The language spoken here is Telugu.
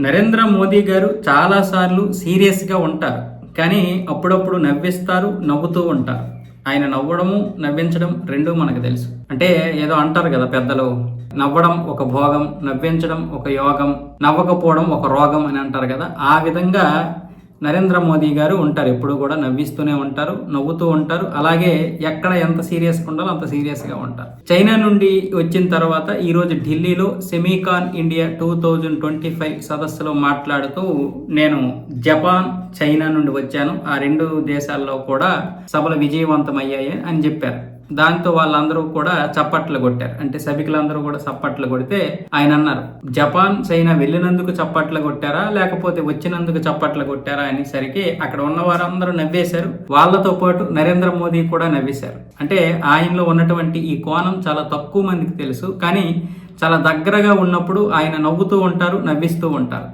నరేంద్ర మోదీ గారు చాలాసార్లు సీరియస్గా ఉంటారు. కానీ అప్పుడప్పుడు నవ్విస్తారు నవ్వుతూ ఉంటారు. ఆయన నవ్వడము నవ్వించడం రెండూ మనకు తెలుసు. అంటే ఏదో అంటారు కదా పెద్దలు నవ్వడం ఒక భోగం నవ్వించడం ఒక యోగం నవ్వకపోవడం ఒక రోగం అని అంటారు కదా. ఆ విధంగా నరేంద్ర మోదీ గారు ఉంటారు ఎప్పుడు కూడా నవ్విస్తూనే ఉంటారు నవ్వుతూ ఉంటారు. అలాగే ఎక్కడ ఎంత సీరియస్గా ఉండాలో అంత సీరియస్గా ఉంటారు. చైనా నుండి వచ్చిన తర్వాత ఈరోజు ఢిల్లీలో Semicon India two thousand twenty five సదస్సులో మాట్లాడుతూ నేను జపాన్ చైనా నుండి వచ్చాను. ఆ రెండు దేశాల్లో కూడా సభలు విజయవంతమయ్యాయి అని చెప్పారు. దాంతో వాళ్ళందరూ కూడా చప్పట్లు కొట్టారు. అంటే సభికులందరూ కూడా చప్పట్లు కొడితే ఆయన అన్నారు జపాన్ చైనా వెళ్ళినందుకు చప్పట్లు కొట్టారా? లేకపోతే వచ్చినందుకు చప్పట్లు కొట్టారా? అనేసరికి అక్కడ ఉన్న వారందరూ నవ్వేశారు. వాళ్ళతో పాటు నరేంద్ర మోదీ కూడా నవ్వేశారు. అంటే ఆయనలో ఉన్నటువంటి ఈ కోణం చాలా తక్కువ మందికి తెలుసు. కానీ చాలా దగ్గరగా ఉన్నప్పుడు ఆయన నవ్వుతూ ఉంటారు నవ్విస్తూ ఉంటారు.